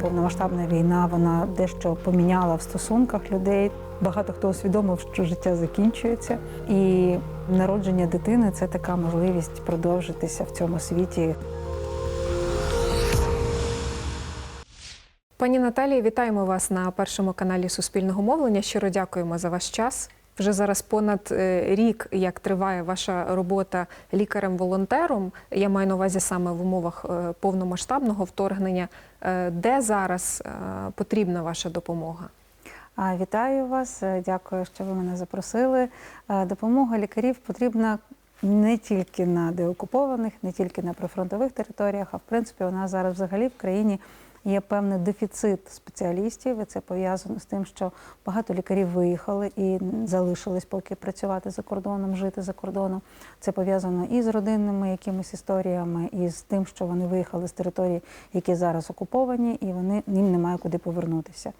повномасштабна війна вона дещо поміняла в стосунках людей. Багато хто усвідомив, що життя закінчується, і народження дитини це така можливість продовжитися в цьому світі. Пані Наталії, вітаємо вас на першому каналі Суспільного мовлення. Щиро дякуємо за ваш час. Вже зараз понад е, рік, як триває ваша робота лікарем-волонтером. Я маю на увазі саме в умовах е, повномасштабного вторгнення. Е, Де зараз е, потрібна ваша допомога? Вітаю вас, е, дякую, що ви мене запросили. Допомога лікарів потрібна не тільки на деокупованих, не тільки на прифронтових територіях, а в принципі вона зараз взагалі в країні є певний дефіцит спеціалістів. І це пов'язано з тим, що багато лікарів виїхали і залишились поки працювати за кордоном, жити за кордоном. Це пов'язано і з родинними якимись історіями, і з тим, що вони виїхали з територій, які зараз окуповані, і вони їм немає куди повернутися.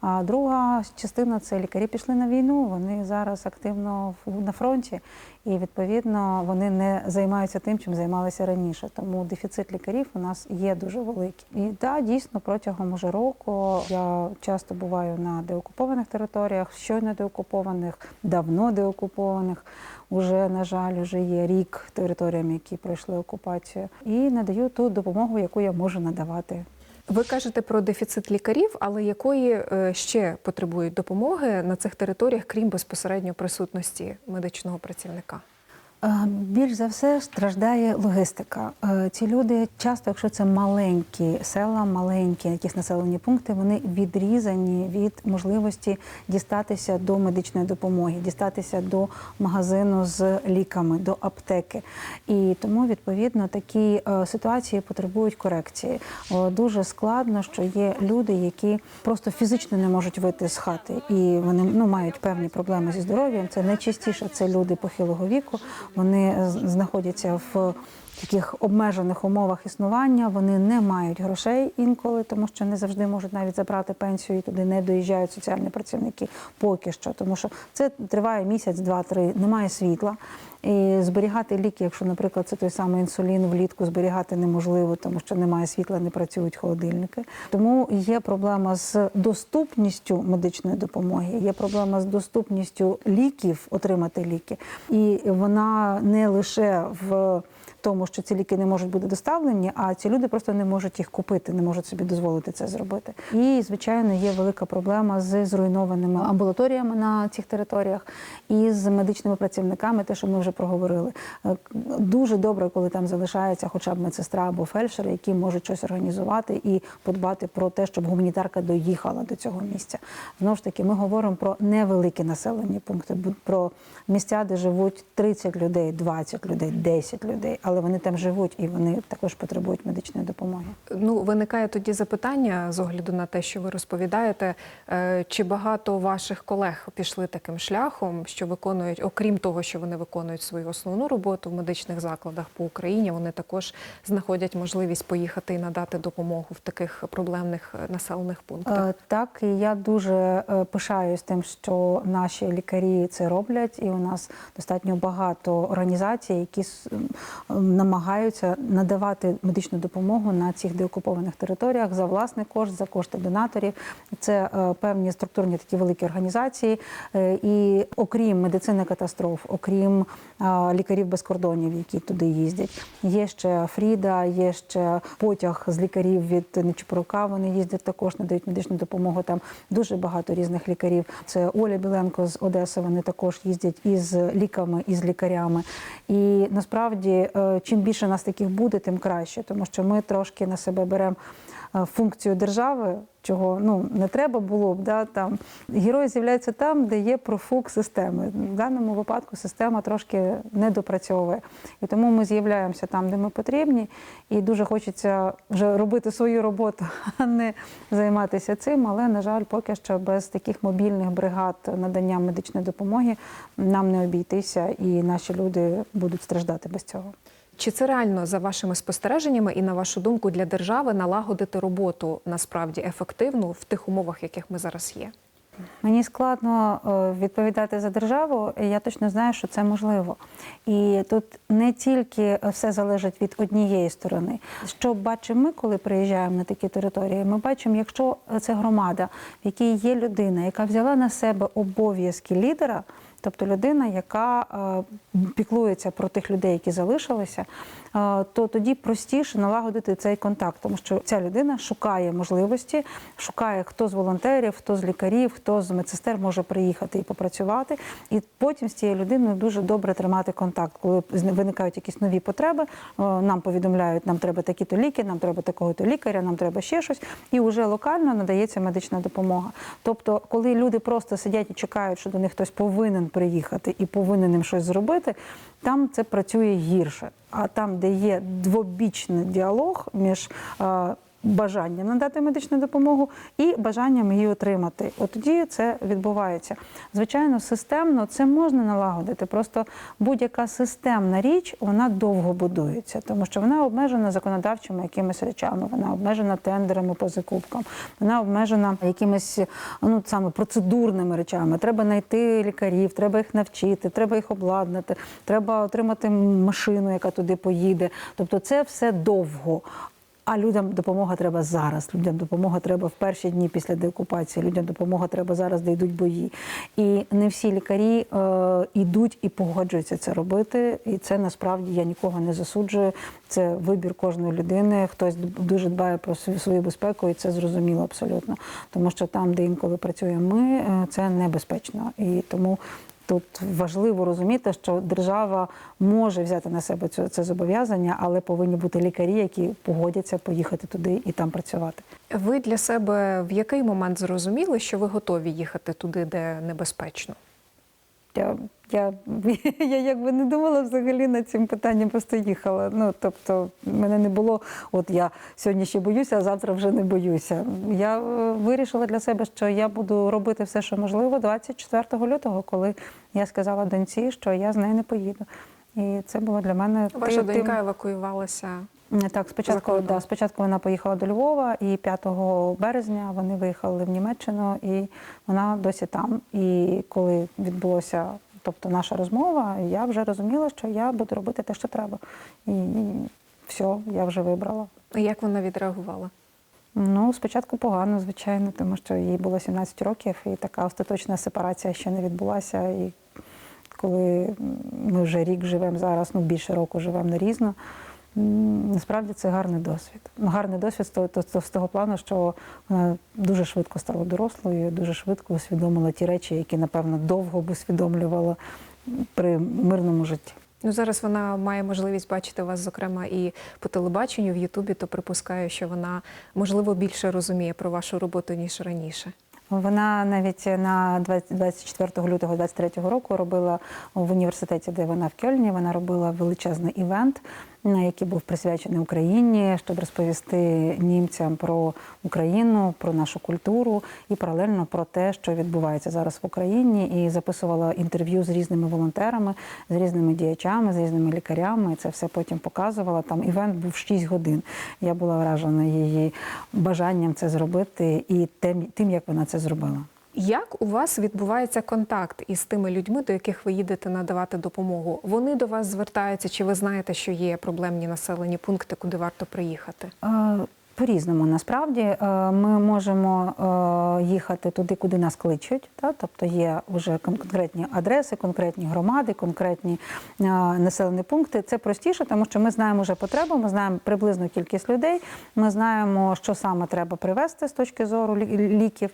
А друга частина це лікарі пішли на війну. Вони зараз активно на фронті, і відповідно вони не займаються тим, чим займалися раніше. Тому дефіцит лікарів у нас є дуже великий. І так, дійсно, протягом уже року я часто буваю на деокупованих територіях, щойно деокупованих, давно деокупованих. Уже, на жаль, вже є рік територіям, які пройшли окупацію, і надаю ту допомогу, яку я можу надавати. Ви кажете про дефіцит лікарів, але якої е, ще потребують допомоги на цих територіях, крім безпосередньо присутності медичного працівника? Е, Більш за все страждає логістика. Е, Ці люди часто, якщо це маленькі села, маленькі якісь населені пункти, вони відрізані від можливості дістатися до медичної допомоги, дістатися до магазину з ліками, до аптеки. І тому відповідно такі е, ситуації потребують корекції. Дуже складно, що є люди, які просто фізично не можуть вийти з хати, і вони ну мають певні проблеми зі здоров'ям. Це найчастіше це люди похилого віку. Вони е, знаходяться в таких обмежених умовах існування. Вони не мають грошей інколи, тому що не завжди можуть навіть забрати пенсію і туди не доїжджають соціальні працівники поки що, тому що це триває місяць, два-три, немає світла. І зберігати ліки, якщо, наприклад, це той самий інсулін влітку зберігати неможливо, тому що немає світла, не працюють холодильники. Тому є проблема з доступністю медичної допомоги, є проблема з доступністю ліків, отримати ліки. І вона не лише в тому, що ці ліки не можуть бути доставлені, а ці люди просто не можуть їх купити, не можуть собі дозволити це зробити. І звичайно є велика проблема з зруйнованими амбулаторіями на цих територіях і з медичними працівниками, те, що ми вже проговорили. Е, Дуже добре, коли там залишається хоча б медсестра або фельдшер, які можуть щось організувати і подбати про те, щоб гуманітарка доїхала до цього місця. Знову ж таки, ми говоримо про невеликі населені пункти, про місця, де живуть 30 людей, 20 людей, 10 людей, але вони там живуть і вони також потребують медичної допомоги. Ну, виникає тоді запитання з огляду на те, що ви розповідаєте, е, чи багато ваших колег пішли таким шляхом, що виконують, окрім того, що вони виконують свою основну роботу в медичних закладах по Україні, вони також знаходять можливість поїхати і надати допомогу в таких проблемних е, населених пунктах. Е, Так, і я дуже пишаюсь тим, що наші лікарі це роблять, і у нас достатньо багато організацій, які намагаються надавати медичну допомогу на цих деокупованих територіях за власний кошт, за кошти донаторів. Це е, певні структурні такі великі організації. Е, І окрім медицини катастроф, окрім лікарів без кордонів, які туди їздять, є ще Фріда, є ще потяг з лікарів від Нечипорука. Вони їздять також, надають медичну допомогу. Там дуже багато різних лікарів. Це Оля Біленко з Одеси. Вони також їздять із ліками, із лікарями. І насправді, е, чим більше нас таких буде, тим краще, тому що ми трошки на себе беремо е, функцію держави, чого ну не треба було б. Да, там герої з'являються там, де є профук системи. В даному випадку система трошки не допрацьовує. І тому ми з'являємося там, де ми потрібні, і дуже хочеться вже робити свою роботу, а не займатися цим. Але на жаль, поки що без таких мобільних бригад надання медичної допомоги нам не обійтися, і наші люди будуть страждати без цього. Чи це реально за вашими спостереженнями і на вашу думку для держави налагодити роботу насправді ефективну в тих умовах, яких ми зараз є? Мені складно е, відповідати за державу. Я точно знаю, що це можливо. І тут не тільки все залежить від однієї сторони. Що бачимо ми, коли приїжджаємо на такі території? Ми бачимо, якщо це громада, в якій є людина, яка взяла на себе обов'язки лідера. Тобто людина, яка е, піклується про тих людей, які залишилися, то тоді простіше налагодити цей контакт, тому що ця людина шукає можливості, шукає хто з волонтерів, хто з лікарів, хто з медсестер може приїхати і попрацювати. І потім з цією людиною дуже добре тримати контакт. Коли виникають якісь нові потреби, е, нам повідомляють, нам треба такі-то ліки, нам треба такого-то лікаря, нам треба ще щось, і вже локально надається медична допомога. Тобто, коли люди просто сидять і чекають, що до них хтось повинен приїхати і повинен їм щось зробити, там це працює гірше. А там, де є двобічний діалог між е, бажанням надати медичну допомогу і бажанням її отримати, от тоді це відбувається. Звичайно, системно це можна налагодити. Просто будь-яка системна річ вона довго будується, тому що вона обмежена законодавчими якимись речами, вона обмежена тендерами по закупкам, вона обмежена якимись ну саме процедурними речами. Треба знайти лікарів, треба їх навчити, треба їх обладнати, треба отримати машину, яка туди поїде. Тобто, це все довго. А людям допомога треба зараз. Людям допомога треба в перші дні після деокупації. Людям допомога треба зараз, де йдуть бої. І не всі лікарі е, йдуть і погоджуються це робити. І це насправді я нікого не засуджую. Це вибір кожної людини. Хтось дуже дбає про свою безпеку, і це зрозуміло абсолютно. Тому що там, де інколи працюємо ми, е, це небезпечно. І тому Тут важливо розуміти, що держава може взяти на себе це, це зобов'язання, але повинні бути лікарі, які погодяться поїхати туди і там працювати. Ви для себе в який момент зрозуміли, що ви готові їхати туди, де небезпечно? Я, я, я якби не думала взагалі над цим питанням, просто їхала. Ну тобто, мене не було, от я сьогодні ще боюся, а завтра вже не боюся. Я е, вирішила для себе, що я буду робити все, що можливо, 24 лютого, коли я сказала доньці, що я з нею не поїду. І це було для мене Ваша ти- донька евакуювалася. Так, спочатку, да, спочатку вона поїхала до Львова, і 5 березня вони виїхали в Німеччину, і вона досі там. І коли відбулося, тобто наша розмова, я вже розуміла, що я буду робити те, що треба. І, і все, я вже вибрала. Як вона відреагувала? Ну, спочатку погано, звичайно, тому що їй було 17 років, і така остаточна сепарація ще не відбулася. І коли ми вже рік живемо зараз, ну більше року живемо нарізно, насправді це гарний досвід. Ну, Гарний досвід з того, плану, що вона дуже швидко стала дорослою, дуже швидко усвідомила ті речі, які, напевно, довго б усвідомлювала при мирному житті. Ну зараз вона має можливість бачити вас, зокрема, і по телебаченню в Ютубі, то припускаю, що вона можливо більше розуміє про вашу роботу ніж раніше. Вона навіть на 20 24 лютого 23 року робила в університеті, де вона в Кельні. Вона робила величезний івент, на який був присвячений Україні, щоб розповісти німцям про Україну, про нашу культуру і паралельно про те, що відбувається зараз в Україні, і записувала інтерв'ю з різними волонтерами, з різними діячами, з різними лікарями. Це все потім показувала. Там івент був 6 годин. Я була вражена її бажанням це зробити і тим як вона це зробила. Як у вас відбувається контакт із тими людьми, до яких ви їдете надавати допомогу? Вони до вас звертаються, чи ви знаєте, що є проблемні населені пункти, куди варто приїхати? По-різному насправді Е, ми можемо е, їхати туди, куди нас кличуть. Та? Тобто є вже конкретні адреси, конкретні громади, конкретні е, населені пункти. Це простіше, тому що ми знаємо вже потребу, ми знаємо приблизну кількість людей, ми знаємо, що саме треба привезти з точки зору лі- ліків,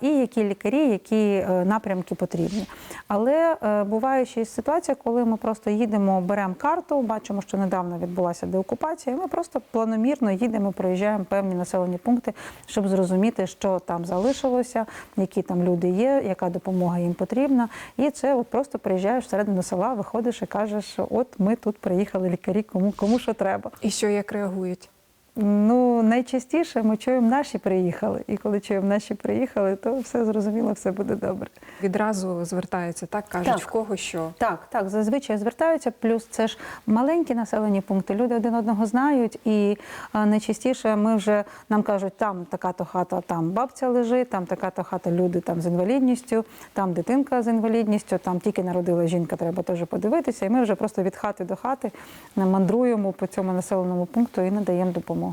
і які лікарі, які напрямки потрібні. Але буває ще й ситуація, коли ми просто їдемо, беремо карту, бачимо, що недавно відбулася деокупація. і Ми просто планомірно їдемо, проїжджаємо певні населені пункти, щоб зрозуміти, що там залишилося, які там люди є, яка допомога їм потрібна. І це от просто приїжджаєш всередину села, виходиш і кажеш, от ми тут приїхали лікарі, кому кому що треба. І що як реагують? Ну, найчастіше ми чуємо наші приїхали. І коли чуємо наші приїхали, то все зрозуміло, все буде добре. Відразу звертаються, так кажуть, Так. в кого що. Так, так, зазвичай звертаються. Плюс це ж маленькі населені пункти. Люди один одного знають, і найчастіше ми вже нам кажуть, там така-то хата, там бабця лежить, там така-то хата, люди там з інвалідністю, там дитинка з інвалідністю, там тільки народила жінка, треба теж подивитися. І ми вже просто від хати до хати мандруємо по цьому населеному пункту і надаємо допомогу.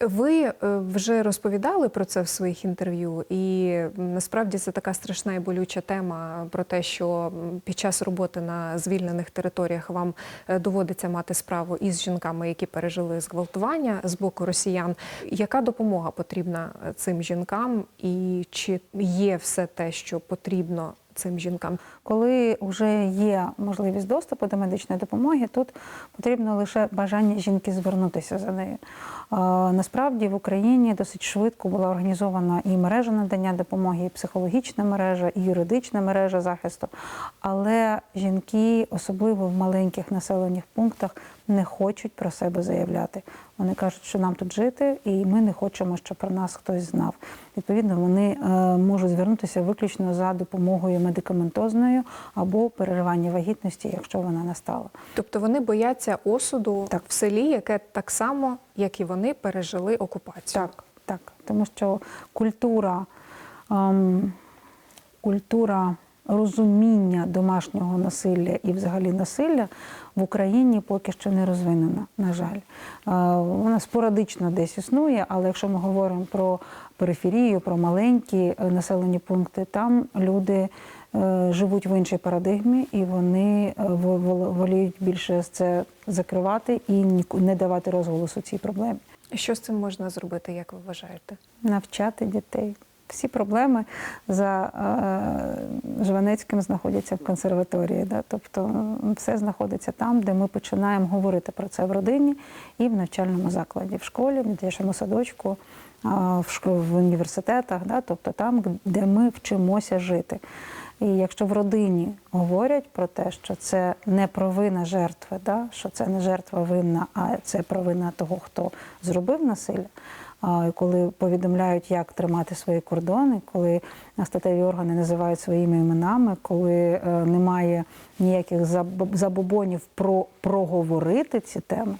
Ви е, вже розповідали про це в своїх інтерв'ю, і насправді це така страшна і болюча тема про те, що під час роботи на звільнених територіях вам е, доводиться мати справу із жінками, які пережили зґвалтування з боку росіян. Яка допомога потрібна е, цим жінкам, і чи є все те, що потрібно цим жінкам? Коли вже є можливість доступу до медичної допомоги, тут потрібно лише бажання жінки звернутися за нею. Насправді в Україні досить швидко була організована і мережа надання допомоги, і психологічна мережа, і юридична мережа захисту. Але жінки, особливо в маленьких населених пунктах, не хочуть про себе заявляти. Вони кажуть, що нам тут жити, і ми не хочемо, щоб про нас хтось знав. Відповідно, вони е, можуть звернутися виключно за допомогою медикаментозною або переривання вагітності, якщо вона настала. Тобто вони бояться осуду Так. в селі, яке так само, як і вони, пережили окупацію. Так, так. Тому що культура, ем, культура розуміння домашнього насилля і взагалі насилля в Україні поки що не розвинена, на жаль. Вона спорадично десь існує, але якщо ми говоримо про периферію, про маленькі е, населені пункти, там люди. е, Живуть в іншій парадигмі, і вони е, во- во- воліють більше це закривати і не давати розголосу цій проблемі Що з цим можна зробити, як ви вважаєте? навчати дітей. Всі проблеми за е, Жванецьким знаходяться в консерваторії. Да? Тобто все знаходиться там, де ми починаємо говорити про це в родині і в навчальному закладі, в школі, в дитячому садочку, шко- в університетах, да? тобто там, де ми вчимося жити. І якщо в родині говорять про те, що це не провина жертви, да? що це не жертва винна, а це провина того, хто зробив насилля. Коли повідомляють, як тримати свої кордони, коли статеві органи називають своїми іменами, коли е, немає ніяких забобонів про проговорити ці теми,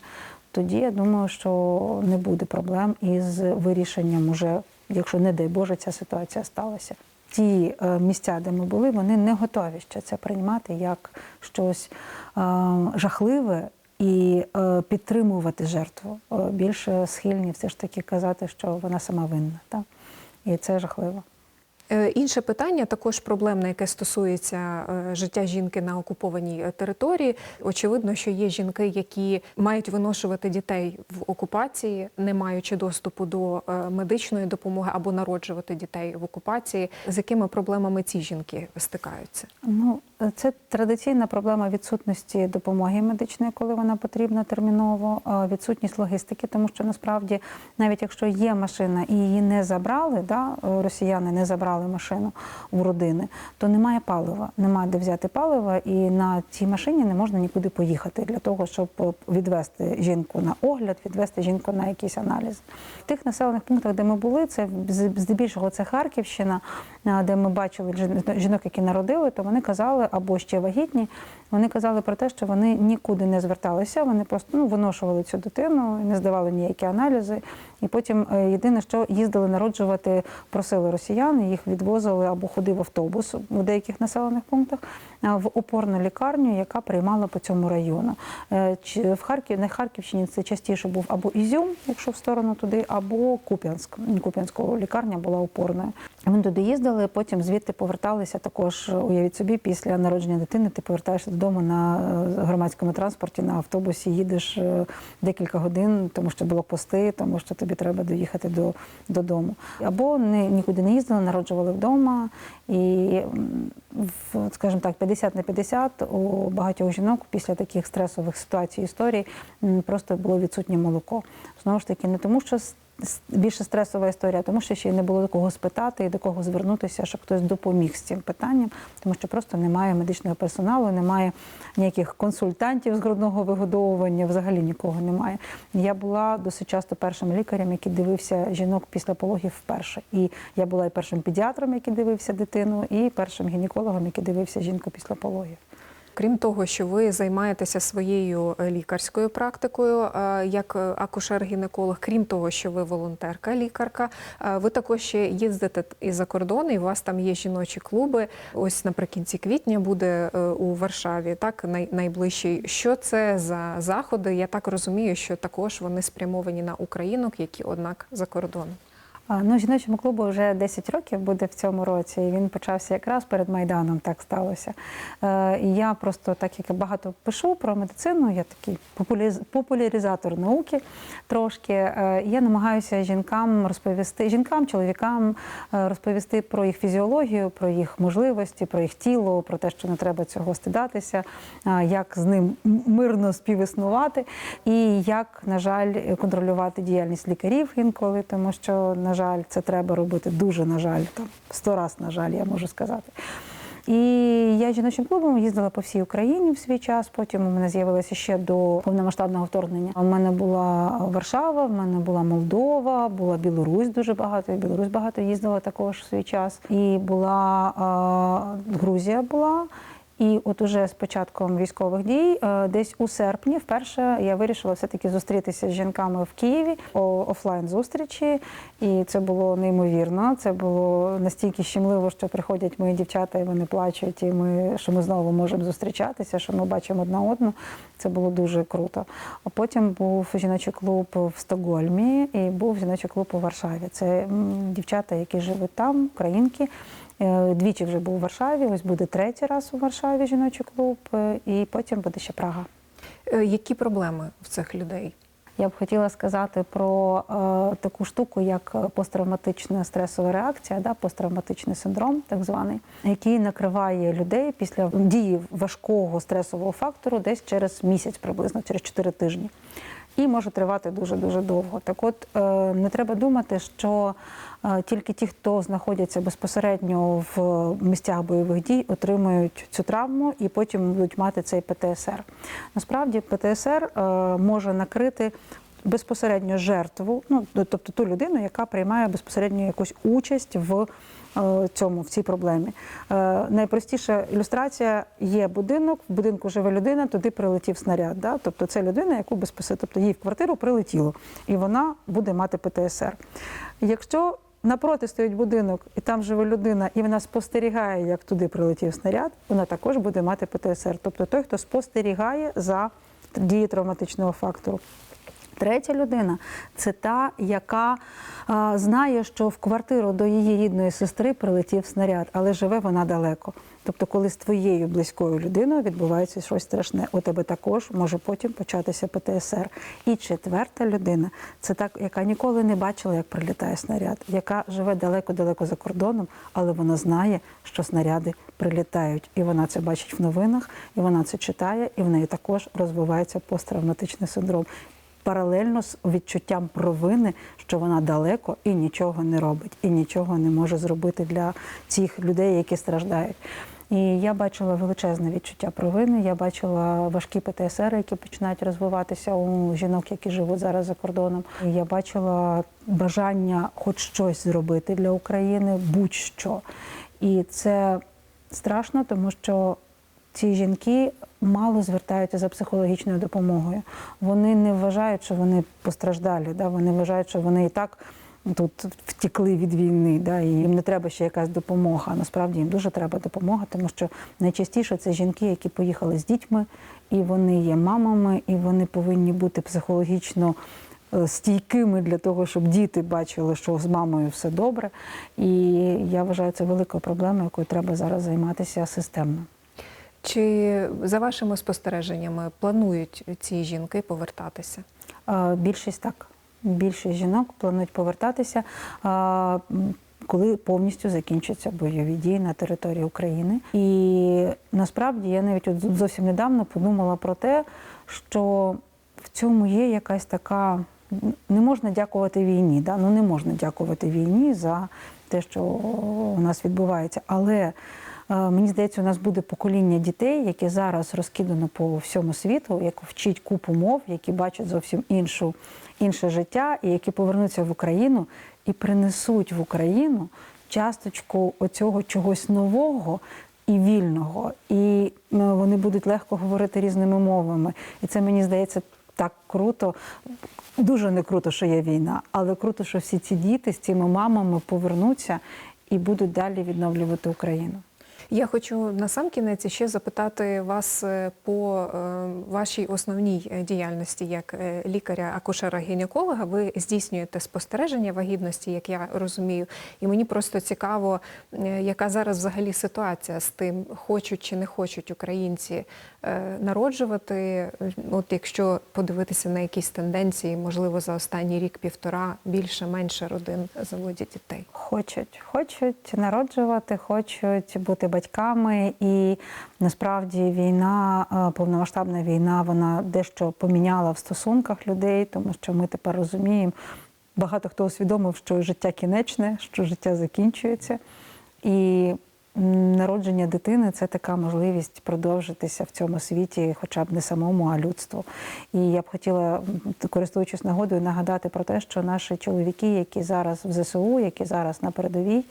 тоді я думаю, що не буде проблем із вирішенням уже, якщо не дай Боже, ця ситуація сталася. Ті е, місця, де ми були, вони не готові ще це приймати як щось е, жахливе і е, підтримувати жертву. Е, більше схильні все ж таки казати, що вона сама винна. Так? І це жахливо. Е, Інше питання, також проблемне, яке стосується е, життя жінки на окупованій е, території. Очевидно, що є жінки, які мають виношувати дітей в окупації, не маючи доступу до медичної допомоги або народжувати дітей в окупації. З якими проблемами ці жінки стикаються? Ну, це традиційна проблема відсутності допомоги медичної, коли вона потрібна терміново, відсутність логістики, тому що насправді, навіть якщо є машина і її не забрали, да, росіяни не забрали машину у родини, то немає палива, немає де взяти палива, і на цій машині не можна нікуди поїхати для того, щоб е, відвести жінку на огляд, відвести жінку на якийсь аналіз. В тих населених пунктах, де ми були, це здебільшого це Харківщина, де ми бачили жінок, які народили, то вони казали або ще вагітні. Вони казали про те, що вони нікуди не зверталися, вони просто ну, виношували цю дитину, не здавали ніякі аналізи. І потім е, єдине, що їздили народжувати, просили росіян, їх відвозили або ходив автобус у деяких населених пунктах в опорну лікарню, яка приймала по цьому району. Е, В Харків на Харківщині це частіше був або Ізюм, якщо в сторону туди, або Куп'янськ. Куп'янська лікарня була опорною. Вони туди їздили, потім звідти поверталися також. Уявіть собі, після народження дитини ти повертаєшся додому на е, громадському транспорті, на автобусі, їдеш е, декілька годин, тому що блокпости, тому що тобі треба доїхати до, додому. Або не, нікуди не їздили, народжували вдома. І, скажімо так, 50 на 50 у багатьох жінок після таких стресових ситуацій історій просто було відсутнє молоко. Знову ж таки, не тому, що більше стресова історія, тому що ще й не було до кого спитати і до кого звернутися, щоб хтось допоміг з цим питанням, тому що просто немає медичного персоналу, немає ніяких консультантів з грудного вигодовування, взагалі нікого немає. Я була досить часто першим лікарем, який дивився жінок після пологів вперше. І я була і першим педіатром, який дивився дитину, і першим гінекологом, який дивився жінку після пологів. Крім того, що ви займаєтеся своєю е, лікарською практикою е, як е, акушер-гінеколог, крім того, що ви волонтерка, лікарка, ви також ще їздите і за кордон, і у вас там є жіночі клуби. Ось наприкінці квітня буде у Варшаві, так най- найближчий. Що це за заходи? Я так розумію, що також вони спрямовані на українок, які однак за кордоном. Ну, жіночому клубу вже 10 років буде в цьому році. І він почався якраз перед Майданом, так сталося. Е, і я просто, так як я багато пишу про медицину, я такий популяризатор науки трошки. е, я намагаюся жінкам розповісти, жінкам, чоловікам е, розповісти про їх фізіологію, про їх можливості, про їх тіло, про те, що не треба цього стидатися, як з ним мирно співіснувати, і як, на жаль, контролювати діяльність лікарів інколи, тому що, на жаль, це треба робити дуже, на жаль, там сто раз, на жаль, я можу сказати. І я жіночим клубом їздила по всій Україні в свій час. Потім у мене з'явилося ще до повномасштабного вторгнення. У мене була Варшава, в мене була Молдова, була Білорусь дуже багато. Білорусь багато їздила також в свій час. І була Грузія була. І от уже з початком військових дій, е, десь у серпні, вперше я вирішила все-таки зустрітися з жінками в Києві офлайн зустрічі. І це було неймовірно. Це було настільки щемливо, що приходять мої дівчата, і вони плачуть, і ми що ми знову можемо зустрічатися, що ми бачимо одна одну. Це було дуже круто. А потім був жіночий клуб в Стокгольмі і був жіночий клуб у Варшаві. Це дівчата, які живуть там, українки. Е, Двічі вже був у Варшаві, ось буде третій раз у Варшаві жіночий клуб, е, і потім буде ще Прага. Е, Які проблеми в цих людей? Я б хотіла сказати про е, таку штуку, як посттравматична стресова реакція, да, посттравматичний синдром, так званий, який накриває людей після дії важкого стресового фактору десь через місяць, приблизно через 4 тижні. І може тривати дуже дуже довго. Так, от е, не треба думати, що е, тільки ті, хто знаходяться безпосередньо в місцях бойових дій, отримують цю травму і потім будуть мати цей ПТСР. Насправді ПТСР е, може накрити безпосередньо жертву, ну тобто ту людину, яка приймає безпосередньо якусь участь в цьому в цій проблемі. Е, Найпростіша ілюстрація є будинок, в будинку живе людина, туди прилетів снаряд. Да? Тобто це людина, яку безпосередньо, тобто їй в квартиру прилетіло, і вона буде мати ПТСР. Якщо напроти стоїть будинок, і там живе людина, і вона спостерігає, як туди прилетів снаряд, вона також буде мати ПТСР. Тобто той, хто спостерігає за дією травматичного фактору. Третя людина це та, яка а, знає, що в квартиру до її рідної сестри прилетів снаряд, але живе вона далеко. Тобто, коли з твоєю близькою людиною відбувається щось страшне, у тебе також може потім початися ПТСР. І четверта людина це та, яка ніколи не бачила, як прилітає снаряд, яка живе далеко-далеко за кордоном, але вона знає, що снаряди прилітають. І вона це бачить в новинах, і вона це читає, і в неї також розвивається посттравматичний синдром паралельно з відчуттям провини, що вона далеко і нічого не робить, і нічого не може зробити для цих людей, які страждають. І я бачила величезне відчуття провини. Я бачила важкі ПТСР, які починають розвиватися у жінок, які живуть зараз за кордоном. Я бачила бажання хоч щось зробити для України, будь-що. І це страшно, тому що ці жінки мало звертаються за психологічною допомогою. Вони не вважають, що вони постраждалі. Да? Вони вважають, що вони і так тут втікли від війни, да? і їм не треба ще якась допомога. Насправді їм дуже треба допомога, тому що найчастіше це жінки, які поїхали з дітьми, і вони є мамами, і вони повинні бути психологічно. е, Стійкими для того, щоб діти бачили, що з мамою все добре. І я вважаю, це великою проблемою, якою треба зараз займатися системно. Чи за вашими спостереженнями планують ці жінки повертатися? Більшість так. Більшість жінок планують повертатися, коли повністю закінчаться бойові дії на території України. І насправді я навіть зовсім недавно подумала про те, що в цьому є якась така не можна дякувати війні. Да? Ну не можна дякувати війні за те, що у нас відбувається. Але мені здається, у нас буде покоління дітей, яке зараз розкидано по всьому світу, як вчить купу мов, які бачать зовсім іншу, інше життя, і які повернуться в Україну і принесуть в Україну часточку оцього чогось нового. І вільного, і е, вони будуть легко говорити різними мовами. І це мені здається так круто. Дуже не круто, що є війна, але круто, що всі ці діти з цими мамами повернуться і будуть далі відновлювати Україну. Я хочу на сам кінець ще запитати вас е, по е, вашій основній е, діяльності як лікаря-акушера-гінеколога. Ви здійснюєте спостереження вагітності, як я розумію. І мені просто цікаво, яка зараз взагалі ситуація з тим, хочуть чи не хочуть українці народжувати. От якщо подивитися на якісь тенденції, можливо, за останній рік-півтора більше-менше родин заводять дітей. Хочуть, хочуть народжувати, хочуть бути батьками. І насправді війна, е, повномасштабна війна, вона дещо поміняла в стосунках людей, тому що ми тепер розуміємо, багато хто усвідомив, що життя кінечне, що життя закінчується. І народження дитини це така можливість продовжитися в цьому світі, хоча б не самому, а людству. І я б хотіла, користуючись нагодою, нагадати про те, що наші чоловіки, які зараз в ЗСУ, які зараз на передовій,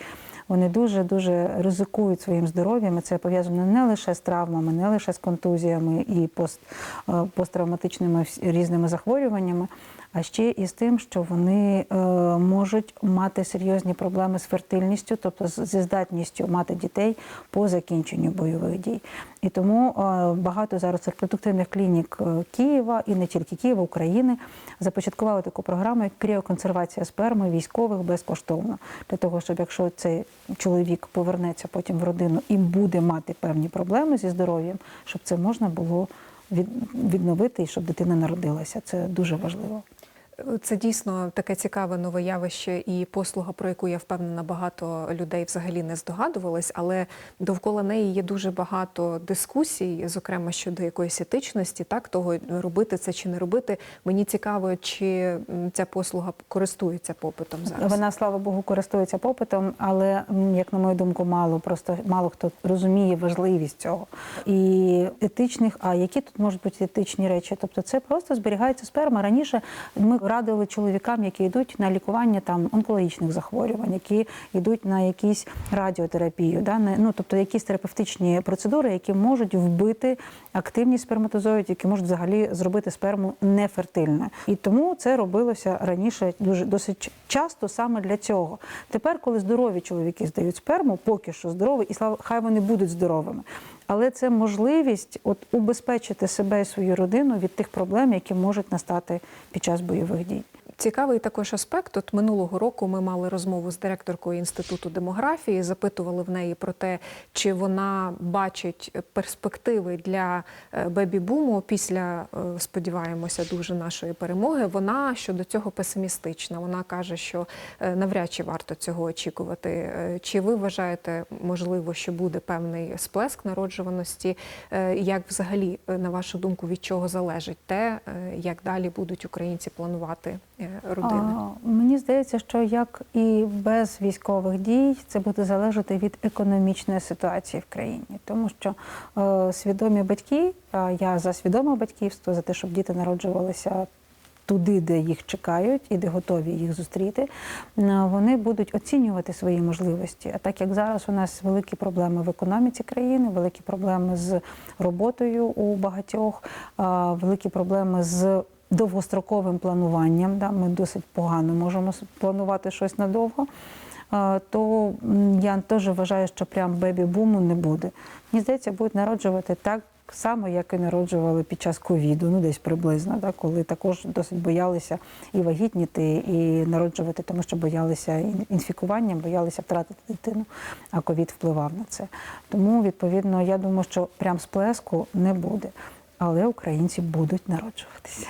вони дуже дуже ризикують своїм здоров'ям. Це пов'язано не лише з травмами, не лише з контузіями і пост, е, посттравматичними різними захворюваннями, а ще і з тим, що вони е, можуть мати серйозні проблеми з фертильністю, тобто зі здатністю мати дітей по закінченню бойових дій. І тому е, багато зараз репродуктивних клінік е, Києва і не тільки Києва, України започаткували таку програму, як кріоконсервація сперми військових безкоштовно. Для того, щоб якщо цей чоловік повернеться потім в родину і буде мати певні проблеми зі здоров'ям, щоб це можна було від- відновити і щоб дитина народилася. Це дуже важливо. Це дійсно таке цікаве нове явище і послуга, про яку я впевнена, багато людей взагалі не здогадувались, але довкола неї є дуже багато дискусій, зокрема щодо якоїсь етичності, так того робити це чи не робити. Мені цікаво, чи ця послуга користується попитом зараз. Вона, слава Богу, користується попитом, але як на мою думку, мало просто мало хто розуміє важливість цього і етичних. А які тут можуть бути етичні речі? Тобто, це просто зберігається сперма. Раніше ми радили чоловікам, які йдуть на лікування там онкологічних захворювань, які йдуть на якісь радіотерапію, да на ну тобто якісь терапевтичні процедури, які можуть вбити активні сперматозоїди, які можуть взагалі зробити сперму нефертильною. І тому це робилося раніше дуже досить часто саме для цього. Тепер, коли здорові чоловіки здають сперму, поки що здорові, і слава хай вони будуть здоровими. Але це можливість от убезпечити себе і свою родину від тих проблем, які можуть настати під час бойових дій. Цікавий також аспект. От минулого року ми мали розмову з директоркою інституту демографії, запитували в неї про те, чи вона бачить перспективи для е, бебі-буму після, е, сподіваємося, дуже нашої перемоги. Вона щодо цього песимістична. Вона каже, що е, навряд чи варто цього очікувати. Чи ви вважаєте, можливо, що буде певний сплеск народжуваності? Як взагалі, на вашу думку, від чого залежить те, як далі будуть українці планувати родини? А, мені здається, що як і без військових дій, це буде залежати від економічної ситуації в країні, тому що е, свідомі батьки, а я за свідоме батьківство, за те, щоб діти народжувалися. Туди, де їх чекають і де готові їх зустріти, е, вони будуть оцінювати свої можливості. А так як зараз у нас великі проблеми в економіці країни, великі проблеми з роботою у багатьох, великі проблеми з довгостроковим плануванням. Да, ми досить погано можемо планувати щось надовго. е, То я теж вважаю, що прям бебі-буму не буде. Мені здається, будуть народжувати так само, як і народжували під час ковіду, ну десь приблизно, да, коли також досить боялися і вагітніти, і народжувати, тому що боялися інфікування, боялися втратити дитину, а ковід впливав на це. Тому, відповідно, я думаю, що прям сплеску не буде. Але українці будуть народжуватися.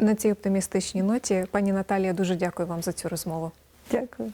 На цій оптимістичній ноті, пані Наталія, дуже дякую вам за цю розмову. Дякую.